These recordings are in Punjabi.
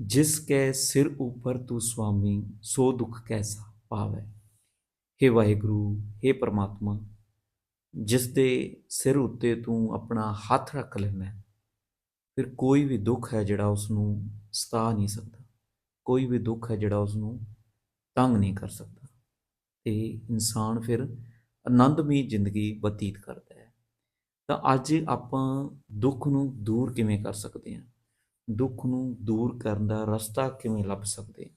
ਜਿਸ ਕੈ ਸਿਰ ਉਪਰ ਤੂੰ ਸੁਆਮੀ, ਸੋ ਦੁਖ ਕੈਸਾ ਪਾਵੈ? हे ਵਾਹਿਗੁਰੂ हे ਪ੍ਰਮਾਤਮਾ, ਜਿਸ ਦੇ ਸਿਰ ਉੱਤੇ ਤੂੰ ਆਪਣਾ ਹੱਥ ਰੱਖ ਲੈਣਾ ਫਿਰ ਕੋਈ ਵੀ ਦੁੱਖ ਹੈ ਜਿਹੜਾ ਉਸ ਨੂੰ ਸਤਾ ਨਹੀਂ ਸਕਦਾ, ਕੋਈ ਵੀ ਦੁੱਖ ਹੈ ਜਿਹੜਾ ਉਸ ਨੂੰ ਤੰਗ ਨਹੀਂ ਕਰ ਸਕਦਾ, ਤੇ ਇਨਸਾਨ ਫਿਰ ਆਨੰਦਮਈ ਜ਼ਿੰਦਗੀ ਬਤੀਤ ਕਰਦਾ ਹੈ। ਤਾਂ ਅੱਜ ਆਪਾਂ ਦੁੱਖ ਨੂੰ ਦੂਰ ਕਿਵੇਂ ਕਰ ਸਕਦੇ ਹਾਂ? ਦੁੱਖ ਨੂੰ ਦੂਰ ਕਰਨ ਦਾ ਰਸਤਾ ਕਿਵੇਂ ਲੱਭ ਸਕਦੇ ਹਾਂ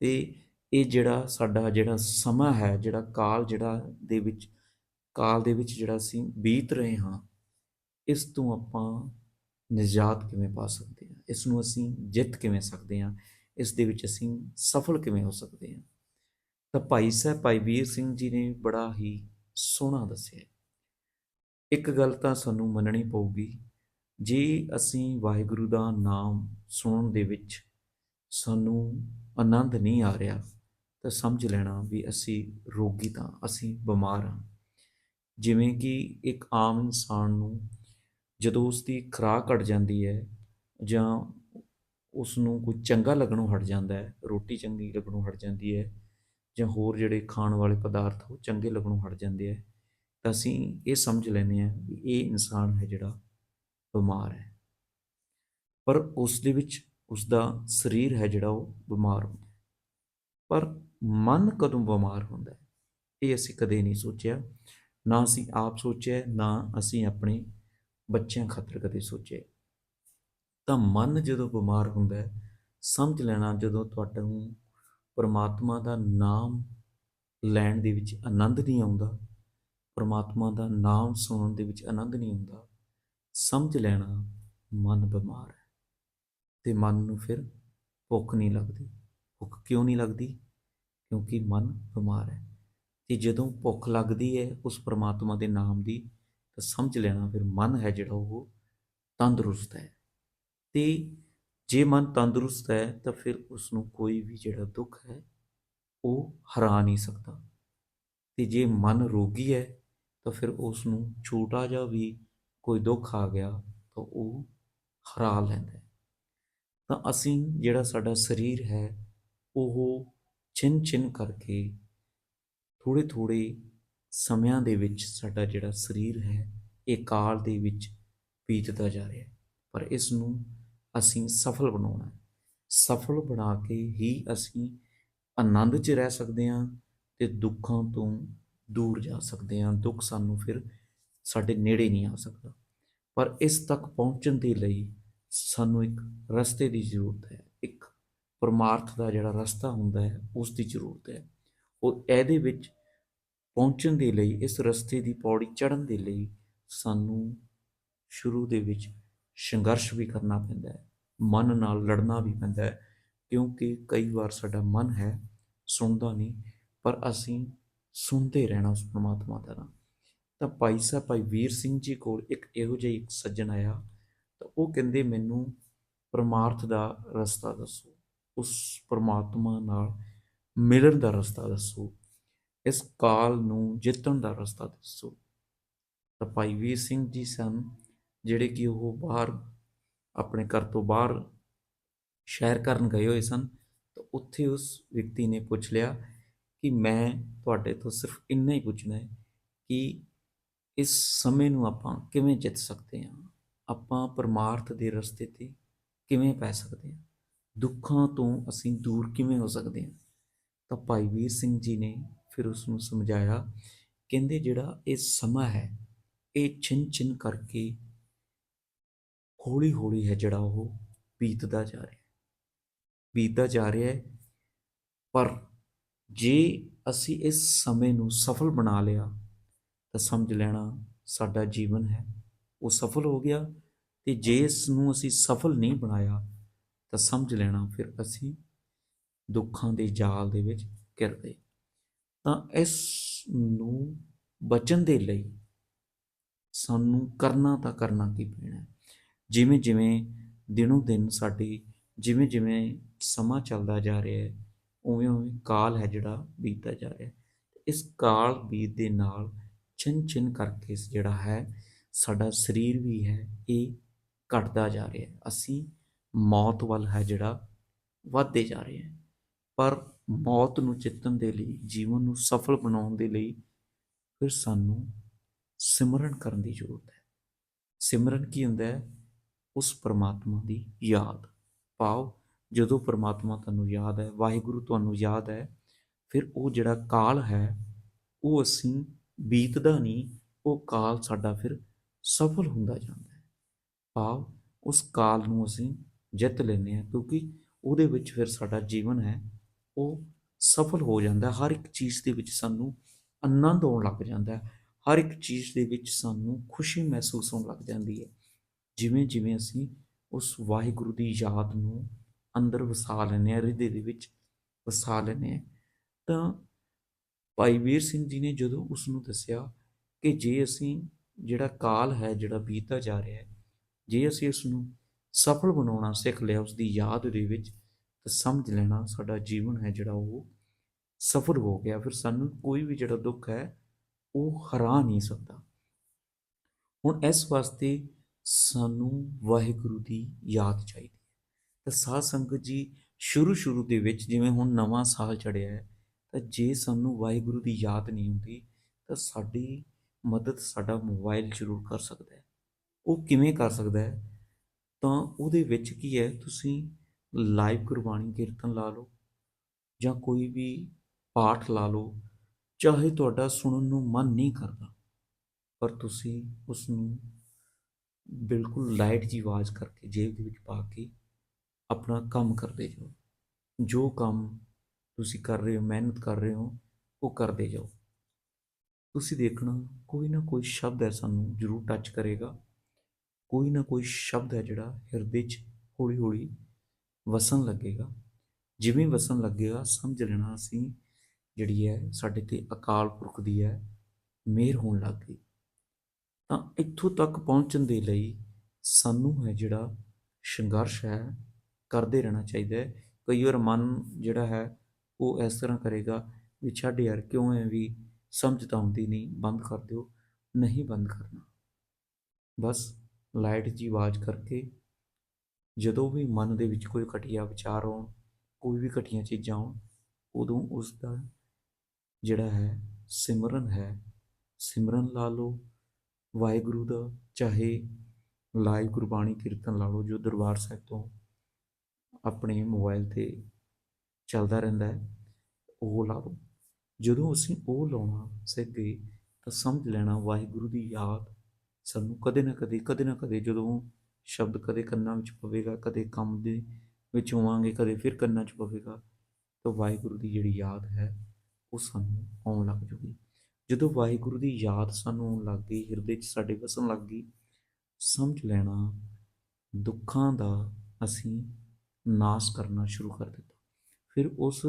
ਤੇ ਇਹ ਜਿਹੜਾ ਸਾਡਾ ਜਿਹੜਾ ਸਮਾਂ ਹੈ, ਜਿਹੜਾ ਕਾਲ ਜਿਹੜਾ ਦੇ ਵਿੱਚ, ਕਾਲ ਦੇ ਵਿੱਚ ਜਿਹੜਾ ਅਸੀਂ ਬੀਤ ਰਹੇ ਹਾਂ, ਇਸ ਤੋਂ ਆਪਾਂ ਨਿਜਾਤ ਕਿਵੇਂ ਪਾ ਸਕਦੇ ਹਾਂ? ਇਸ ਨੂੰ ਅਸੀਂ ਜਿੱਤ ਕਿਵੇਂ ਸਕਦੇ ਹਾਂ? ਇਸ ਦੇ ਵਿੱਚ ਅਸੀਂ ਸਫਲ ਕਿਵੇਂ ਹੋ ਸਕਦੇ ਹਾਂ? ਤਾਂ ਭਾਈ ਸਾਹਿਬ, ਭਾਈ ਵੀਰ ਸਿੰਘ ਜੀ ਨੇ ਬੜਾ ਹੀ ਸੋਹਣਾ ਦੱਸਿਆ। ਇੱਕ ਗੱਲ ਤਾਂ ਸਾਨੂੰ ਮੰਨਣੀ ਪਊਗੀ ਜੇ ਅਸੀਂ ਵਾਹਿਗੁਰੂ ਦਾ ਨਾਮ ਸੁਣਨ ਦੇ ਵਿੱਚ ਸਾਨੂੰ ਆਨੰਦ ਨਹੀਂ ਆ ਰਿਹਾ, ਤਾਂ ਸਮਝ ਲੈਣਾ ਵੀ ਅਸੀਂ ਰੋਗੀ ਤਾਂ ਅਸੀਂ ਬਿਮਾਰ ਹਾਂ। ਜਿਵੇਂ ਕਿ ਇੱਕ ਆਮ ਇਨਸਾਨ ਨੂੰ ਜਦੋਂ ਉਸ ਦੀ ਖੁਰਾਕ ਘਟ ਜਾਂਦੀ ਹੈ ਜਾਂ ਉਸ ਨੂੰ ਕੋਈ ਚੰਗਾ ਲੱਗਣੋਂ ਹਟ ਜਾਂਦਾ ਹੈ, ਰੋਟੀ ਚੰਗੀ ਲੱਗਣੋਂ ਹਟ ਜਾਂਦੀ ਹੈ ਜਾਂ ਹੋਰ ਜਿਹੜੇ ਖਾਣ ਵਾਲੇ ਪਦਾਰਥ ਉਹ ਚੰਗੇ ਲੱਗਣੋਂ ਹਟ ਜਾਂਦੇ ਹੈ, ਤਾਂ ਅਸੀਂ ਇਹ ਸਮਝ ਲੈਂਦੇ ਹਾਂ ਵੀ ਇਹ ਇਨਸਾਨ ਹੈ ਜਿਹੜਾ ਬਿਮਾਰ ਹੈ। ਪਰ ਉਸ ਦੇ ਵਿੱਚ ਉਸ ਦਾ ਸਰੀਰ ਹੈ ਜਿਹੜਾ ਉਹ ਬਿਮਾਰ ਹੁੰਦਾ ਪਰ ਮਨ ਕਦੋਂ ਬਿਮਾਰ ਹੁੰਦਾ ਹੈ, ਇਹ ਅਸੀਂ ਕਦੇ ਨਹੀਂ ਸੋਚਿਆ। ਨਾ ਅਸੀਂ ਆਪ ਸੋਚਿਆ, ਨਾ ਅਸੀਂ ਆਪਣੇ ਬੱਚਿਆਂ ਖਾਤਰ ਕਦੇ ਸੋਚਿਆ। ਤਾਂ ਮਨ ਜਦੋਂ ਬਿਮਾਰ ਹੁੰਦਾ ਹੈ, ਸਮਝ ਲੈਣਾ ਜਦੋਂ ਤੁਹਾਨੂੰ ਪਰਮਾਤਮਾ ਦਾ ਨਾਮ ਲੈਣ ਦੇ ਵਿੱਚ ਆਨੰਦ ਨਹੀਂ ਆਉਂਦਾ, ਪਰਮਾਤਮਾ ਦਾ ਨਾਮ ਸੁਣਨ ਦੇ ਵਿੱਚ ਆਨੰਦ ਨਹੀਂ ਆਉਂਦਾ ਸਮਝ ਲੈਣਾ ਮਨ ਬਿਮਾਰ ਹੈ ਤੇ ਮਨ ਨੂੰ ਫਿਰ ਭੁੱਖ ਨਹੀਂ ਲੱਗਦੀ। ਭੁੱਖ ਕਿਉਂ ਨਹੀਂ ਲੱਗਦੀ? ਕਿਉਂਕਿ ਮਨ ਬਿਮਾਰ ਹੈ। ਤੇ ਜਦੋਂ ਭੁੱਖ ਲੱਗਦੀ ਹੈ ਉਸ ਪਰਮਾਤਮਾ ਦੇ ਨਾਮ ਦੀ, ਤਾਂ ਸਮਝ ਲੈਣਾ ਫਿਰ ਮਨ ਹੈ ਜਿਹੜਾ ਉਹ ਤੰਦਰੁਸਤ ਹੈ। ਤੇ ਜੇ ਮਨ ਤੰਦਰੁਸਤ ਹੈ, ਤਾਂ ਫਿਰ ਉਸ ਨੂੰ ਕੋਈ ਵੀ ਜਿਹੜਾ ਦੁੱਖ ਹੈ, ਉਹ ਹਰਾ ਨਹੀਂ ਸਕਦਾ। ਤੇ ਜੇ ਮਨ ਰੋਗੀ ਹੈ, ਤਾਂ ਫਿਰ ਉਸ ਨੂੰ ਛੋਟਾ ਜਿਹਾ ਵੀ ਕੋਈ ਦੁੱਖ ਆ ਗਿਆ ਤਾਂ ਉਹ ਹਰਾ ਲੈਂਦਾ ਤਾਂ ਅਸੀਂ ਜਿਹੜਾ ਸਾਡਾ ਸਰੀਰ ਹੈ, ਉਹ ਛਿਨ ਛਿਨ ਕਰਕੇ ਥੋੜੇ ਥੋੜੇ ਸਮਿਆਂ ਦੇ ਵਿੱਚ ਸਾਡਾ ਜਿਹੜਾ ਸਰੀਰ ਹੈ, ਇਹ ਕਾਲ ਦੇ ਵਿੱਚ ਬੀਤਦਾ ਜਾ ਰਿਹਾ ਹੈ। ਪਰ ਇਸ ਨੂੰ ਅਸੀਂ ਸਫਲ ਬਣਾਉਣਾ ਹੈ। ਸਫਲ ਬਣਾ ਕੇ ਹੀ ਅਸੀਂ ਆਨੰਦ 'ਚ ਰਹਿ ਸਕਦੇ ਹਾਂ ਤੇ ਦੁੱਖਾਂ ਤੋਂ ਦੂਰ ਜਾ ਸਕਦੇ ਹਾਂ। ਦੁੱਖ ਸਾਨੂੰ ਫਿਰ ਸਾਡੇ ਨੇੜੇ ਨਹੀਂ ਆ ਸਕਦਾ। ਪਰ ਇਸ ਤੱਕ ਪਹੁੰਚਣ ਦੇ ਲਈ ਸਾਨੂੰ ਇੱਕ ਰਸਤੇ ਦੀ ਜ਼ਰੂਰਤ ਹੈ। ਇੱਕ ਪਰਮਾਰਥ ਦਾ ਜਿਹੜਾ ਰਸਤਾ ਹੁੰਦਾ ਹੈ, ਉਸ ਦੀ ਜ਼ਰੂਰਤ ਹੈ। ਉਹ ਇਹਦੇ ਵਿੱਚ ਪਹੁੰਚਣ ਦੇ ਲਈ, ਇਸ ਰਸਤੇ ਦੀ ਪੌੜੀ ਚੜ੍ਹਨ ਦੇ ਲਈ ਸਾਨੂੰ ਸ਼ੁਰੂ ਦੇ ਵਿੱਚ ਸੰਘਰਸ਼ ਵੀ ਕਰਨਾ ਪੈਂਦਾ ਹੈ, ਮਨ ਨਾਲ ਲੜਨਾ ਵੀ ਪੈਂਦਾ ਹੈ, ਕਿਉਂਕਿ ਕਈ ਵਾਰ ਸਾਡਾ ਮਨ ਹੈ ਸੁਣਦਾ ਨਹੀਂ, ਪਰ ਅਸੀਂ ਸੁਣਦੇ ਰਹਿਣਾ ਉਸ ਪਰਮਾਤਮਾ ਦਾ ਨਾਮ। ਤਾਂ ਭਾਈ ਸਾਹਿਬ, ਭਾਈ ਵੀਰ ਸਿੰਘ ਜੀ ਕੋਲ ਇੱਕ ਇਹੋ ਜਿਹਾ ਇੱਕ ਸੱਜਣ ਆਇਆ ਤਾਂ ਉਹ ਕਹਿੰਦੇ ਮੈਨੂੰ ਪਰਮਾਰਥ ਦਾ ਰਸਤਾ ਦੱਸੋ। ਉਸ ਪਰਮਾਤਮਾ ਨਾਲ ਮਿਲਣ ਦਾ ਰਸਤਾ ਦੱਸੋ। ਇਸ ਕਾਲ ਨੂੰ ਜਿੱਤਣ ਦਾ ਰਸਤਾ ਦੱਸੋ। ਤਾਂ ਭਾਈ ਵੀਰ ਸਿੰਘ ਜੀ ਸਨ, ਜਿਹੜੇ ਕਿ ਉਹ ਬਾਹਰ ਆਪਣੇ ਘਰ ਤੋਂ ਬਾਹਰ ਸ਼ਹਿਰ ਕਰਨ ਗਏ ਹੋਏ ਸਨ। ਤਾਂ ਉੱਥੇ ਉਸ ਵਿਅਕਤੀ ਨੇ ਪੁੱਛ ਲਿਆ ਕਿ ਮੈਂ ਤੁਹਾਡੇ ਤੋਂ ਸਿਰਫ ਇੰਨਾ ਹੀ ਪੁੱਛਣਾ ਹੈ ਕਿ ਇਸ ਸਮੇਂ ਨੂੰ ਆਪਾਂ ਕਿਵੇਂ ਜਿੱਤ ਸਕਦੇ ਹਾਂ? ਆਪਾਂ ਪਰਮਾਰਥ ਦੇ ਰਸਤੇ ਤੇ ਕਿਵੇਂ ਪੈ ਸਕਦੇ ਹਾਂ? ਦੁੱਖਾਂ ਤੋਂ ਅਸੀਂ ਦੂਰ ਕਿਵੇਂ ਹੋ ਸਕਦੇ ਹਾਂ? ਤਾਂ ਭਾਈ ਵੀਰ ਸਿੰਘ ਜੀ ਨੇ ਫਿਰ ਉਸ ਨੂੰ ਸਮਝਾਇਆ, ਕਹਿੰਦੇ ਜਿਹੜਾ ਇਹ ਸਮਾਂ ਹੈ, ਇਹ ਛਿਨ ਛਿਨ ਕਰਕੇ ਹੌਲੀ ਹੌਲੀ ਹੈ ਜਿਹੜਾ ਉਹ ਬੀਤਦਾ ਜਾ ਰਿਹਾ ਹੈ। ਬੀਤਦਾ ਜਾ ਰਿਹਾ ਹੈ, ਪਰ ਜੇ ਅਸੀਂ ਇਸ ਸਮੇਂ ਨੂੰ ਸਫਲ ਬਣਾ ਲਿਆ ਤਾਂ ਸਮਝ ਲੈਣਾ ਸਾਡਾ ਜੀਵਨ ਹੈ। ਉਹ ਸਫਲ ਹੋ ਗਿਆ ਤੇ ਜੇ ਇਸ ਨੂੰ ਅਸੀਂ ਸਫਲ ਨਹੀਂ ਬਣਾਇਆ ਤਾਂ ਸਮਝ ਲੈਣਾ ਫਿਰ ਅਸੀਂ ਦੁੱਖਾਂ ਦੇ ਜਾਲ ਦੇ ਵਿੱਚ ਘਿਰ ਗਏ। ਤਾਂ ਇਸ ਨੂੰ ਬਚਣ ਦੇ ਲਈ ਸਾਨੂੰ ਕਰਨਾ ਤਾਂ ਕਰਨਾ ਕੀ ਪੈਣਾ। ਜਿਵੇਂ ਜਿਵੇਂ ਦਿਨੋਂ ਦਿਨ ਸਾਡੀ, ਜਿਵੇਂ ਜਿਵੇਂ ਸਮਾਂ ਚੱਲਦਾ ਜਾ ਰਿਹਾ ਹੈ, ਉਵੇਂ ਉਵੇਂ ਕਾਲ ਹੈ ਜਿਹੜਾ ਬੀਤਦਾ ਜਾ ਰਿਹਾ ਇਸ ਕਾਲ ਬੀਤ ਦੇ ਨਾਲ ਛਿਨ ਛਿਨ ਕਰਕੇ ਜਿਹੜਾ ਹੈ, ਸਾਡਾ ਸਰੀਰ ਵੀ ਹੈ, ਇਹ ਘਟਦਾ ਜਾ ਰਿਹਾ ਹੈ। ਅਸੀਂ ਮੌਤ ਵੱਲ ਹੈ ਜਿਹੜਾ, ਵੱਧਦੇ ਜਾ ਰਹੇ ਹਾਂ। ਪਰ ਮੌਤ ਨੂੰ ਜਿੱਤਣ ਦੇ ਲਈ, ਜੀਵਨ ਨੂੰ ਸਫਲ ਬਣਾਉਣ ਦੇ ਲਈ ਫਿਰ ਸਾਨੂੰ ਸਿਮਰਨ ਕਰਨ ਦੀ ਜ਼ਰੂਰਤ ਹੈ। ਸਿਮਰਨ ਕੀ ਹੁੰਦਾ ਹੈ? ਉਸ ਪਰਮਾਤਮਾ ਦੀ ਯਾਦ। ਪਾਓ, ਜਦੋਂ ਪਰਮਾਤਮਾ ਤੁਹਾਨੂੰ ਯਾਦ ਹੈ, ਵਾਹਿਗੁਰੂ ਤੁਹਾਨੂੰ ਯਾਦ ਹੈ, ਫਿਰ ਉਹ ਜਿਹੜਾ ਕਾਲ ਹੈ, ਉਹ ਅਸੀਂ ਬੀਤਦਾ ਨਹੀਂ, ਉਹ ਕਾਲ ਸਾਡਾ ਫਿਰ ਸਫਲ ਹੁੰਦਾ ਜਾਂਦਾ ਹੈ। ਭਾਵ ਉਸ ਕਾਲ ਨੂੰ ਅਸੀਂ ਜਿੱਤ ਲੈਂਦੇ ਹਾਂ, ਕਿਉਂਕਿ ਉਹਦੇ ਵਿੱਚ ਫਿਰ ਸਾਡਾ ਜੀਵਨ ਹੈ, ਉਹ ਸਫਲ ਹੋ ਜਾਂਦਾ ਹਰ ਇੱਕ ਚੀਜ਼ ਦੇ ਵਿੱਚ ਸਾਨੂੰ ਆਨੰਦ ਆਉਣ ਲੱਗ ਜਾਂਦਾ ਹੈ। ਹਰ ਇੱਕ ਚੀਜ਼ ਦੇ ਵਿੱਚ ਸਾਨੂੰ ਖੁਸ਼ੀ ਮਹਿਸੂਸ ਹੋਣ ਲੱਗ ਜਾਂਦੀ ਹੈ। ਜਿਵੇਂ ਜਿਵੇਂ ਅਸੀਂ ਉਸ ਵਾਹਿਗੁਰੂ ਦੀ ਯਾਦ ਨੂੰ ਅੰਦਰ ਵਸਾ ਲੈਂਦੇ ਹਾਂ, ਹਿਰਦੇ ਦੇ ਵਿੱਚ ਵਸਾ ਲੈਂਦੇ ਹਾਂ, ਤਾਂ ਭਾਈ ਵੀਰ ਸਿੰਘ ਜੀ ਨੇ ਜਦੋਂ ਉਸ ਨੂੰ ਦੱਸਿਆ ਕਿ ਜੇ ਅਸੀਂ ਜਿਹੜਾ ਕਾਲ ਹੈ, ਜਿਹੜਾ ਬੀਤਦਾ ਜਾ ਰਿਹਾ ਹੈ, ਜੇ ਅਸੀਂ ਉਸ ਨੂੰ ਸਫਲ ਬਣਾਉਣਾ, ਸਿੱਖ ਲਿਆ ਉਸ ਦੀ ਯਾਦ ਦੇ ਵਿੱਚ, ਤਾਂ ਸਮਝ ਲੈਣਾ ਸਾਡਾ ਜੀਵਨ ਹੈ ਜਿਹੜਾ ਉਹ ਸਫਲ ਹੋ ਗਿਆ। ਫਿਰ ਸਾਨੂੰ ਕੋਈ ਵੀ ਜਿਹੜਾ ਦੁੱਖ ਹੈ, ਉਹ ਹਰਾ ਨਹੀਂ ਸਕਦਾ। ਹੁਣ ਇਸ ਵਾਸਤੇ ਸਾਨੂੰ ਵਾਹਿਗੁਰੂ ਦੀ ਯਾਦ ਚਾਹੀਦੀ ਹੈ। ਤਾਂ ਸਾਧ ਸੰਗਤ ਜੀ ਸ਼ੁਰੂ ਸ਼ੁਰੂ ਦੇ ਵਿੱਚ ਜਿਵੇਂ ਹੁਣ ਨਵਾਂ ਸਾਲ ਚੜਿਆ ਹੈ ਤਾਂ ਜੇ ਸਾਨੂੰ ਵਾਹਿਗੁਰੂ ਦੀ ਯਾਦ ਨਹੀਂ ਹੁੰਦੀ, ਤਾਂ ਸਾਡੀ ਮਦਦ ਸਾਡਾ ਮੋਬਾਈਲ ਜ਼ਰੂਰ ਕਰ ਸਕਦਾ ਹੈ। ਉਹ ਕਿਵੇਂ ਕਰ ਸਕਦਾ ਹੈ? ਤਾਂ ਉਹਦੇ ਵਿੱਚ ਕੀ ਹੈ, ਤੁਸੀਂ ਲਾਈਵ ਗੁਰਬਾਣੀ ਕੀਰਤਨ ਲਾ ਲਓ ਜਾਂ ਕੋਈ ਵੀ ਪਾਠ ਲਾ ਲਓ, ਚਾਹੇ ਤੁਹਾਡਾ ਸੁਣਨ ਨੂੰ ਮਨ ਨਹੀਂ ਕਰਦਾ, ਪਰ ਤੁਸੀਂ ਉਸ ਨੂੰ ਬਿਲਕੁਲ ਲਾਈਟ ਜੀ ਆਵਾਜ਼ ਕਰਕੇ ਜੇਬ ਦੇ ਵਿੱਚ ਪਾ ਕੇ ਆਪਣਾ ਕੰਮ ਕਰਦੇ ਜਾਓ। ਜੋ ਕੰਮ ਤੁਸੀਂ ਕਰ ਰਹੇ ਹੋ, ਮਿਹਨਤ ਕਰ ਰਹੇ ਹੋ, ਉਹ ਕਰਦੇ ਜਾਓ। ਤੁਸੀਂ ਦੇਖਣਾ, ਕੋਈ ਨਾ ਕੋਈ ਸ਼ਬਦ ਹੈ ਸਾਨੂੰ ਜ਼ਰੂਰ ਟੱਚ ਕਰੇਗਾ। ਕੋਈ ਨਾ ਕੋਈ ਸ਼ਬਦ ਹੈ ਜਿਹੜਾ ਹਿਰਦੇ 'ਚ ਹੌਲੀ ਹੌਲੀ ਵਸਣ ਲੱਗੇਗਾ। ਜਿਵੇਂ ਵਸਣ ਲੱਗੇਗਾ, ਸਮਝ ਲੈਣਾ ਅਸੀਂ ਜਿਹੜੀ ਹੈ ਸਾਡੇ ਤੇ ਅਕਾਲ ਪੁਰਖ ਦੀ ਹੈ, ਮਿਹਰ ਹੋਣ ਲੱਗ ਗਈ। ਤਾਂ ਇੱਥੋਂ ਤੱਕ ਪਹੁੰਚਣ ਦੇ ਲਈ ਸਾਨੂੰ ਹੈ ਜਿਹੜਾ ਸੰਘਰਸ਼ ਹੈ, ਕਰਦੇ ਰਹਿਣਾ ਚਾਹੀਦਾ ਹੈ। ਕਈ ਵਾਰ ਮਨ ਜਿਹੜਾ ਹੈ ਉਹ ਇਸ ਤਰ੍ਹਾਂ ਕਰੇਗਾ ਵੀ ਛੱਡ ਯਾਰ, ਕਿਉਂ ਐ ਵੀ ਸਮਝ ਤਾਂ ਆਉਂਦੀ ਨਹੀਂ, ਬੰਦ ਕਰ ਦਿਓ। ਨਹੀਂ ਬੰਦ ਕਰਨਾ। ਬਸ ਲਾਈਟ ਜੀ ਆਵਾਜ਼ ਕਰਕੇ ਜਦੋਂ ਵੀ ਮਨ ਦੇ ਵਿੱਚ ਕੋਈ ਘਟੀਆ ਵਿਚਾਰ ਆਉਣ, ਕੋਈ ਵੀ ਘਟੀਆਂ ਚੀਜ਼ਾਂ ਆਉਣ, ਉਦੋਂ ਉਸ ਦਾ ਜਿਹੜਾ ਹੈ, ਸਿਮਰਨ ਹੈ, ਸਿਮਰਨ ਲਾ ਲਓ। ਵਾਹਿਗੁਰੂ ਦਾ, ਚਾਹੇ ਲਾਈਵ ਗੁਰਬਾਣੀ ਕੀਰਤਨ ਲਾ ਲਓ, ਜੋ ਦਰਬਾਰ ਸਾਹਿਬ ਤੋਂ ਆਪਣੇ ਮੋਬਾਈਲ ਤੇ ਚੱਲਦਾ ਰਹਿੰਦਾ ਹੈ, ਉਹ ਲਾ ਲਓ ਜਦੋਂ ਅਸੀਂ ਉਹ ਲਾਉਣਾ ਸਿੱਖ ਗਏ, ਤਾਂ ਸਮਝ ਲੈਣਾ ਵਾਹਿਗੁਰੂ ਦੀ ਯਾਦ ਸਾਨੂੰ ਕਦੇ ਨਾ ਕਦੇ ਕਦੇ ਨਾ ਕਦੇ ਜਦੋਂ ਸ਼ਬਦ ਕਦੇ ਕੰਨਾਂ ਵਿੱਚ ਪਵੇਗਾ, ਕਦੇ ਕੰਮ ਦੇ ਵਿੱਚ ਹੋਵਾਂਗੇ ਕਦੇ ਫਿਰ ਕੰਨਾਂ 'ਚ ਪਵੇਗਾ, ਤਾਂ ਵਾਹਿਗੁਰੂ ਦੀ ਜਿਹੜੀ ਯਾਦ ਹੈ, ਉਹ ਸਾਨੂੰ ਆਉਣ ਲੱਗ ਜੂਗੀ। ਜਦੋਂ ਵਾਹਿਗੁਰੂ ਦੀ ਯਾਦ ਸਾਨੂੰ ਆਉਣ ਲੱਗ ਗਈ, ਹਿਰਦੇ 'ਚ ਸਾਡੇ ਵਸਣ ਲੱਗ ਗਈ, ਸਮਝ ਲੈਣਾ ਦੁੱਖਾਂ ਦਾ ਅਸੀਂ ਨਾਸ ਕਰਨਾ ਸ਼ੁਰੂ ਕਰ ਦਿੱਤਾ। ਫਿਰ ਉਸ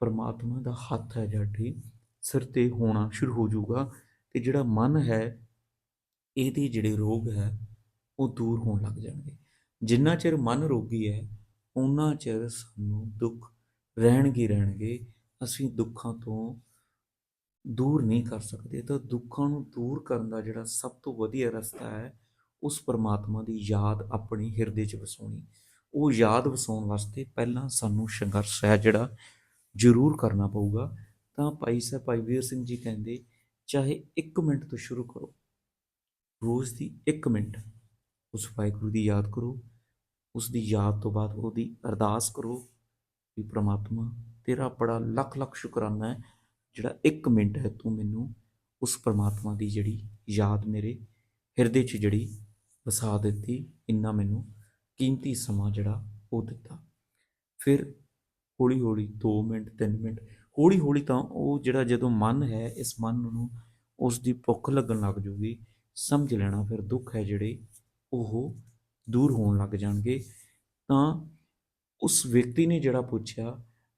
ਪਰਮਾਤਮਾ ਦਾ ਹੱਥ ਹੈ ਜਿਹੜੀ ਸਿਰ ਤੇ ਹੋਣਾ ਸ਼ੁਰੂ ਹੋ ਜਾਊਗਾ ਤੇ ਜਿਹੜਾ ਮਨ ਹੈ, ਇਹਦੇ ਜਿਹੜੇ ਰੋਗ ਹੈ, ਉਹ ਦੂਰ ਹੋਣ ਲੱਗ ਜਾਣਗੇ। ਜਿੰਨਾ ਚਿਰ ਮਨ ਰੋਗੀ ਹੈ ਉਹਨਾਂ ਚਿਰ ਸਾਨੂੰ ਦੁੱਖ ਰਹਿਣਗੇ ਰਹਿਣਗੇ। ਅਸੀਂ ਦੁੱਖਾਂ ਤੋਂ ਦੂਰ ਨਹੀਂ ਕਰ ਸਕਦੇ ਤਾਂ ਦੁੱਖਾਂ ਨੂੰ ਦੂਰ ਕਰਨ ਦਾ ਜਿਹੜਾ ਸਭ ਤੋਂ ਵਧੀਆ ਰਸਤਾ ਹੈ, ਉਸ ਪਰਮਾਤਮਾ ਦੀ ਯਾਦ ਆਪਣੀ ਹਿਰਦੇ 'ਚ ਵਸਾਉਣੀ। ਉਹ ਯਾਦ ਵਸਾਉਣ ਵਾਸਤੇ ਪਹਿਲਾਂ ਸਾਨੂੰ ਸੰਘਰਸ਼ ਹੈ ਜਿਹੜਾ ਜ਼ਰੂਰ ਕਰਨਾ ਪਊਗਾ। ਤਾਂ ਭਾਈ ਸਾਹਿਬ ਭਾਈ ਵੀਰ ਸਿੰਘ ਜੀ ਕਹਿੰਦੇ, ਚਾਹੇ 1 ਮਿੰਟ ਤੋਂ ਸ਼ੁਰੂ ਕਰੋ, ਰੋਜ਼ ਦੀ 1 ਮਿੰਟ ਉਸ ਵਾਹਿਗੁਰੂ ਦੀ ਯਾਦ ਕਰੋ, ਉਸ ਦੀ ਯਾਦ ਤੋਂ ਬਾਅਦ ਉਹਦੀ ਅਰਦਾਸ ਕਰੋ ਵੀ ਪ੍ਰਮਾਤਮਾ, ਤੇਰਾ ਬੜਾ ਲੱਖ ਲੱਖ ਸ਼ੁਕਰਾਨਾ ਹੈ ਜਿਹੜਾ 1 ਮਿੰਟ ਹੈ ਤੂੰ ਮੈਨੂੰ ਉਸ ਪ੍ਰਮਾਤਮਾ ਦੀ ਜਿਹੜੀ ਯਾਦ ਮੇਰੇ ਹਿਰਦੇ 'ਚ ਜਿਹੜੀ ਵਸਾ ਦਿੱਤੀ, ਇੰਨਾ ਮੈਨੂੰ ਕੀਮਤੀ ਸਮਾਂ ਜਿਹੜਾ ਉਹ ਦਿੱਤਾ। ਫਿਰ ਹੌਲੀ ਹੌਲੀ 2 ਮਿੰਟ 3 ਮਿੰਟ ਹੌਲੀ ਹੌਲੀ ਤਾਂ ਉਹ ਜਿਹੜਾ ਜਦੋਂ ਮਨ ਹੈ, ਇਸ ਮਨ ਨੂੰ ਉਸ ਦੀ ਭੁੱਖ ਲੱਗਣ ਲੱਗ ਜੂਗੀ, ਸਮਝ ਲੈਣਾ ਫਿਰ ਦੁੱਖ ਹੈ ਜਿਹੜੇ ਉਹ ਦੂਰ ਹੋਣ ਲੱਗ ਜਾਣਗੇ। ਤਾਂ ਉਸ ਵਿਅਕਤੀ ਨੇ ਜਿਹੜਾ ਪੁੱਛਿਆ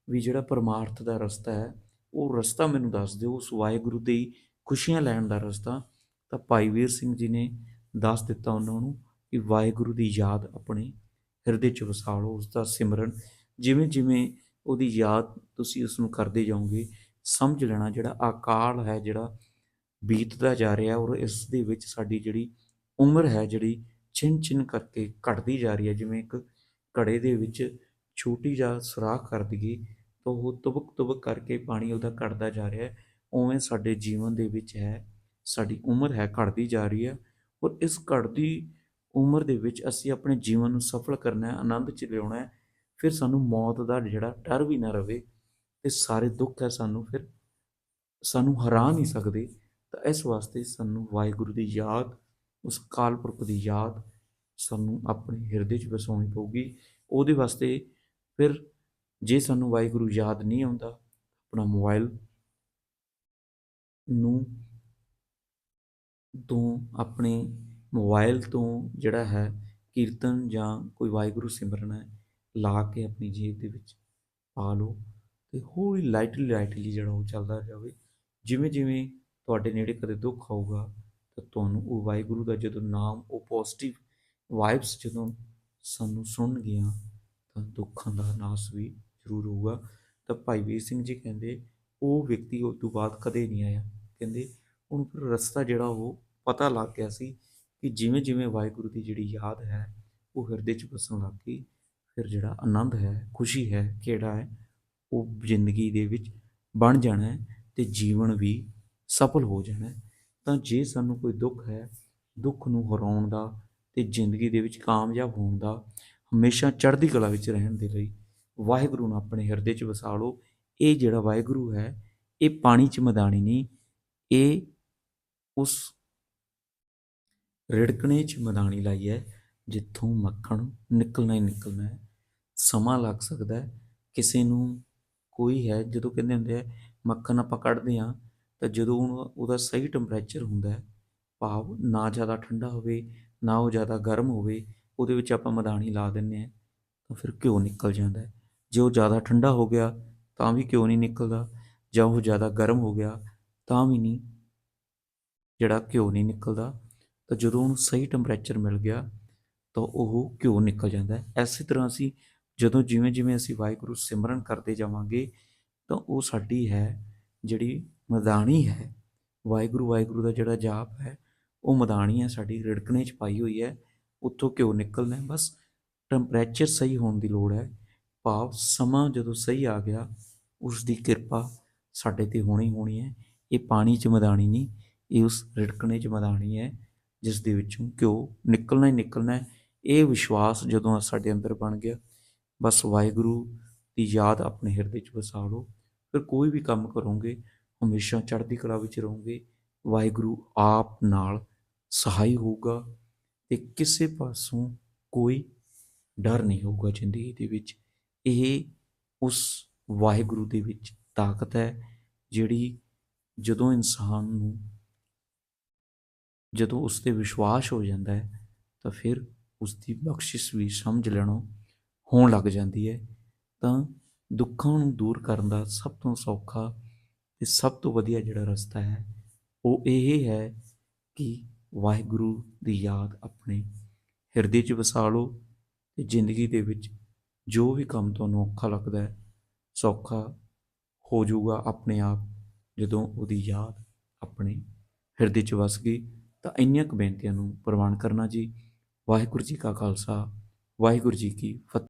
ਵੀ ਜਿਹੜਾ ਪਰਮਾਰਥ ਦਾ ਰਸਤਾ ਹੈ, ਉਹ ਰਸਤਾ ਮੈਨੂੰ ਦੱਸ ਦਿਓ, ਉਸ ਵਾਹਿਗੁਰੂ ਦੀ ਖੁਸ਼ੀਆਂ ਲੈਣ ਦਾ ਰਸਤਾ, ਤਾਂ ਭਾਈ ਵੀਰ ਸਿੰਘ ਜੀ ਨੇ ਦੱਸ ਦਿੱਤਾ ਉਹਨਾਂ ਨੂੰ ਕਿ ਵਾਹਿਗੁਰੂ ਦੀ ਯਾਦ ਆਪਣੇ ਹਿਰਦੇ 'ਚ ਵਸਾ ਲਓ ਉਸ ਦਾ ਸਿਮਰਨ ਜਿਵੇਂ ਜਿਵੇਂ ਉਹਦੀ ਯਾਦ ਤੁਸੀਂ ਉਸ ਨੂੰ ਕਰਦੇ ਜਾਓਗੇ, ਸਮਝ ਲੈਣਾ ਜਿਹੜਾ ਅਕਾਲ ਹੈ, ਜਿਹੜਾ ਬੀਤਦਾ ਜਾ ਰਿਹਾ ਔਰ ਇਸ ਦੇ ਵਿੱਚ ਸਾਡੀ ਜਿਹੜੀ ਉਮਰ ਹੈ, ਜਿਹੜੀ ਛਿਨ ਛਿਨ ਕਰਕੇ ਘਟਦੀ ਜਾ ਰਹੀ ਹੈ, ਜਿਵੇਂ ਇੱਕ ਘੜੇ ਦੇ ਵਿੱਚ ਛੋਟੀ ਜਿਹਾ ਸੁਰਾਖ ਕਰ ਦਈਏ, ਤਾਂ ਉਹ ਤੁਬਕ ਤੁਬਕ ਕਰਕੇ ਪਾਣੀ ਉਹਦਾ ਘਟਦਾ ਜਾ ਰਿਹਾ ਹੈ, ਉਵੇਂ ਸਾਡੇ ਜੀਵਨ ਦੇ ਵਿੱਚ ਹੈ, ਸਾਡੀ ਉਮਰ ਹੈ, ਘਟਦੀ ਜਾ ਰਹੀ ਹੈ ਔਰ ਇਸ ਘਟਦੀ ਉਮਰ ਦੇ ਵਿੱਚ ਅਸੀਂ ਆਪਣੇ ਜੀਵਨ ਨੂੰ ਸਫਲ ਕਰਨਾ ਹੈ, ਆਨੰਦ ਚ ਲਿਆਉਣਾ ਹੈ, ਫਿਰ ਸਾਨੂੰ ਮੌਤ ਦਾ ਜਿਹੜਾ ਡਰ ਵੀ ਨਾ ਰਵੇ ਤੇ ਸਾਰੇ ਦੁੱਖ ਹੈ ਸਾਨੂੰ, ਫਿਰ ਸਾਨੂੰ ਹਰਾ ਨਹੀਂ ਸਕਦੇ। ਤਾਂ ਇਸ ਵਾਸਤੇ ਸਾਨੂੰ ਵਾਹਿਗੁਰੂ ਦੀ ਯਾਦ, ਉਸ ਕਾਲ ਪੁਰਖ ਦੀ ਯਾਦ ਸਾਨੂੰ ਆਪਣੇ ਹਿਰਦੇ 'ਚ ਵਸਾਉਣੀ ਪਊਗੀ। ਉਹਦੇ ਵਾਸਤੇ ਫਿਰ ਜੇ ਸਾਨੂੰ ਵਾਹਿਗੁਰੂ ਯਾਦ ਨਹੀਂ ਆਉਂਦਾ, ਆਪਣਾ ਮੋਬਾਈਲ ਨੂੰ ਤੋਂ ਆਪਣੇ ਮੋਬਾਇਲ ਤੋਂ ਜਿਹੜਾ ਹੈ ਕੀਰਤਨ ਜਾਂ ਕੋਈ ਵਾਹਿਗੁਰੂ ਸਿਮਰਨ ਹੈ, ਲਾ ਕੇ ਆਪਣੀ ਜੇਬ ਦੇ ਵਿੱਚ ਪਾ ਲਓ ਤੇ ਹੌਲੀ ਲਾਈਟਲੀ ਲਾਈਟਲੀ ਜਿਹੜਾ ਉਹ ਚੱਲਦਾ ਜਾਵੇ। ਜਿਵੇਂ ਜਿਵੇਂ ਤੁਹਾਡੇ ਨੇੜੇ ਕਦੇ ਦੁੱਖ ਆਊਗਾ, ਤਾਂ ਤੁਹਾਨੂੰ ਉਹ ਵਾਹਿਗੁਰੂ ਦਾ ਜਦੋਂ ਨਾਮ, ਉਹ ਪੋਜ਼ਿਟਿਵ ਵਾਈਬਸ ਜਦੋਂ ਸਾਨੂੰ ਸੁਣਨਗੀਆਂ, ਤਾਂ ਦੁੱਖਾਂ ਦਾ ਨਾਸ ਵੀ ਜ਼ਰੂਰ ਹੋਊਗਾ। ਤਾਂ ਭਾਈ ਵੀਰ ਸਿੰਘ ਜੀ ਕਹਿੰਦੇ, ਉਹ ਵਿਅਕਤੀ ਉਸ ਤੋਂ ਬਾਅਦ ਕਦੇ ਨਹੀਂ ਆਇਆ। ਕਹਿੰਦੇ ਉਹਨੂੰ ਫਿਰ ਰਸਤਾ ਜਿਹੜਾ ਉਹ ਪਤਾ ਲੱਗ ਗਿਆ ਸੀ ਕਿ ਜਿਵੇਂ ਜਿਵੇਂ ਵਾਹਿਗੁਰੂ ਦੀ ਜਿਹੜੀ ਯਾਦ ਹੈ, ਉਹ ਹਿਰਦੇ 'ਚ ਵਸਣ ਲੱਗ ਗਈ, ਫਿਰ ਜਿਹੜਾ ਆਨੰਦ ਹੈ, ਖੁਸ਼ੀ ਹੈ, ਕਿਹੜਾ ਹੈ, ਉਹ ਜ਼ਿੰਦਗੀ ਦੇ ਵਿੱਚ ਬਣ ਜਾਣਾ ਹੈ ਤੇ ਜੀਵਨ ਵੀ ਸਫਲ ਹੋ ਜਾਣਾ ਤਾਂ ਜੇ ਸਾਨੂੰ ਕੋਈ ਦੁੱਖ ਹੈ, ਦੁੱਖ ਨੂੰ ਹਰਾਉਣ ਦਾ ਤੇ ਜ਼ਿੰਦਗੀ ਦੇ ਵਿੱਚ ਕਾਮਯਾਬ ਹੋਣ ਦਾ, ਹਮੇਸ਼ਾ ਚੜ੍ਹਦੀ ਕਲਾ ਵਿੱਚ ਰਹਿਣ ਦੇ ਲਈ ਵਾਹਿਗੁਰੂ ਨੂੰ ਆਪਣੇ ਹਿਰਦੇ 'ਚ ਵਸਾ ਲਓ। ਇਹ ਜਿਹੜਾ ਵਾਹਿਗੁਰੂ ਹੈ, ਇਹ ਪਾਣੀ 'ਚ ਮਦਾਨੀ ਨਹੀਂ, ਇਹ ਉਸ ਰਿੜਕਣੇ 'ਚ ਮਦਾਨੀ ਲਾਈ ਹੈ ਜਿੱਥੋਂ ਮੱਖਣ ਨਿਕਲਣਾ ਹੀ ਨਿਕਲਣਾ ਹੈ ਸਮਾਂ ਲੱਗ ਸਕਦਾ ਹੈ ਕਿਸੇ ਨੂੰ ਕੋਈ ਹੈ, ਜਦੋਂ ਕਹਿੰਦੇ ਹੁੰਦੇ ਆ ਮੱਖਣ ਆਪਾਂ ਕੱਢਦੇ ਹਾਂ ਤਾਂ ਜਦੋਂ ਉਹਨੂੰ- ਉਹਦਾ ਸਹੀ ਟੈਂਪਰੇਚਰ ਹੁੰਦਾ ਹੈ ਭਾਵ ਨਾ ਜ਼ਿਆਦਾ ਠੰਡਾ ਹੋਵੇ, ਨਾ ਉਹ ਜ਼ਿਆਦਾ ਗਰਮ ਹੋਵੇ, ਉਹਦੇ ਵਿੱਚ ਆਪਾਂ ਮਦਾਨੀ ਲਾ ਦਿੰਨੇ ਆ, ਤਾਂ ਫਿਰ ਘਿਓ ਨਿਕਲ ਜਾਂਦਾ ਹੈ ਜੇ ਉਹ ਜ਼ਿਆਦਾ ਠੰਡਾ ਹੋ ਗਿਆ, ਤਾਂ ਵੀ ਘਿਓ ਨਹੀਂ ਨਿਕਲਦਾ, ਜਾਂ ਉਹ ਜ਼ਿਆਦਾ ਗਰਮ ਹੋ ਗਿਆ, ਤਾਂ ਵੀ ਨਹੀਂ, ਜਿਹੜਾ ਘਿਓ ਨਹੀਂ ਨਿਕਲਦਾ। ਤਾਂ ਜਦੋਂ ਉਹਨੂੰ ਸਹੀ ਟੈਂਪਰੇਚਰ ਮਿਲ ਗਿਆ, ਤਾਂ ਉਹ ਘਿਓ ਨਿਕਲ ਜਾਂਦਾ ਹੈ। ਐਸੀ ਤਰ੍ਹਾਂ ਅਸੀਂ ਜਦੋਂ ਜਿਵੇਂ ਜਿਵੇਂ ਅਸੀਂ ਵਾਹਿਗੁਰੂ ਸਿਮਰਨ ਕਰਦੇ ਜਾਵਾਂਗੇ, ਤਾਂ ਉਹ ਸਾਡੀ ਹੈ, ਜਿਹੜੀ ਮਦਾਨੀ ਹੈ, ਵਾਹਿਗੁਰੂ ਵਾਹਿਗੁਰੂ ਦਾ ਜਿਹੜਾ ਜਾਪ ਹੈ, ਉਹ ਮਦਾਨੀ ਹੈ, ਸਾਡੀ ਰਿੜਕਣੇ 'ਚ ਪਾਈ ਹੋਈ ਹੈ, ਉੱਥੋਂ ਘਿਓ ਨਿਕਲਣਾ ਬਸ ਟੈਂਪਰੇਚਰ ਸਹੀ ਹੋਣ ਦੀ ਲੋੜ ਹੈ। ਭਾਵ ਸਮਾਂ ਜਦੋਂ ਸਹੀ ਆ ਗਿਆ ਉਸ ਦੀ ਕਿਰਪਾ ਸਾਡੇ ਤੇ ਹੋਣੀ ਹੋਣੀ ਹੈ। ਇਹ ਪਾਣੀ 'ਚ ਮਦਾਨੀ ਨਹੀਂ, ਇਹ ਉਸ ਰਿੜਕਣੇ 'ਚ ਮਦਾਨੀ ਹੈ। ਜਿਸ ਦੇ ਵਿੱਚੋਂ ਘਿਓ ਨਿਕਲਣਾ ਹੀ ਨਿਕਲਣਾ ਇਹ ਵਿਸ਼ਵਾਸ ਜਦੋਂ ਸਾਡੇ ਅੰਦਰ ਬਣ ਗਿਆ, ਬਸ ਵਾਹਿਗੁਰੂ ਦੀ ਯਾਦ ਆਪਣੇ ਹਿਰਦੇ 'ਚ ਵਸਾ ਲਓ ਫਿਰ ਕੋਈ ਵੀ ਕੰਮ ਕਰੋਗੇ, ਹਮੇਸ਼ਾ ਚੜ੍ਹਦੀ ਕਲਾ ਵਿੱਚ ਰਹੋਗੇ, ਵਾਹਿਗੁਰੂ ਆਪ ਨਾਲ ਸਹਾਈ ਹੋਊਗਾ ਤੇ ਕਿਸੇ ਪਾਸੋਂ ਕੋਈ ਡਰ ਨਹੀਂ ਹੋਊਗਾ ਜ਼ਿੰਦਗੀ ਦੇ ਵਿੱਚ। ਇਹ ਉਸ ਵਾਹਿਗੁਰੂ ਦੇ ਵਿੱਚ ਤਾਕਤ ਹੈ, ਜਿਹੜੀ ਜਦੋਂ ਇਨਸਾਨ ਨੂੰ ਜਦੋਂ ਉਸ ਤੇ ਵਿਸ਼ਵਾਸ ਹੋ ਜਾਂਦਾ ਹੈ, ਤਾਂ ਫਿਰ ਉਸ ਦੀ ਬਖਸ਼ਿਸ਼ ਵੀ ਸਮਝ ਲੈਣੋਂ ਹੋਣ ਲੱਗ ਜਾਂਦੀ ਹੈ। ਤਾਂ ਦੁੱਖਾਂ ਨੂੰ ਦੂਰ ਕਰਨ ਦਾ ਸਭ ਤੋਂ ਸੌਖਾ ਤੇ ਸਭ ਤੋਂ ਵਧੀਆ ਜਿਹੜਾ ਰਸਤਾ ਹੈ, ਉਹ ਇਹ ਹੈ ਕਿ ਵਾਹਿਗੁਰੂ ਦੀ ਯਾਦ ਆਪਣੇ ਹਿਰਦੇ 'ਚ ਵਸਾ ਲਓ ਤੇ ਜ਼ਿੰਦਗੀ ਦੇ ਵਿੱਚ ਜੋ ਵੀ ਕੰਮ ਤੁਹਾਨੂੰ ਔਖਾ ਲੱਗਦਾ ਹੈ, ਸੌਖਾ ਹੋ ਜਾਊਗਾ ਆਪਣੇ ਆਪ ਜਦੋਂ ਉਹਦੀ ਯਾਦ ਆਪਣੇ ਹਿਰਦੇ 'ਚ ਵਸ ਗਈ। ਤਾਂ ਇੰਨੀਆਂ ਕੁ ਬੇਨਤੀਆਂ ਨੂੰ ਪ੍ਰਵਾਨ ਕਰਨਾ ਜੀ। ਵਾਹਿਗੁਰੂ ਜੀ ਕਾ ਖਾਲਸਾ, ਵਾਹਿਗੁਰੂ ਜੀ ਕੀ ਫਤਿਹ।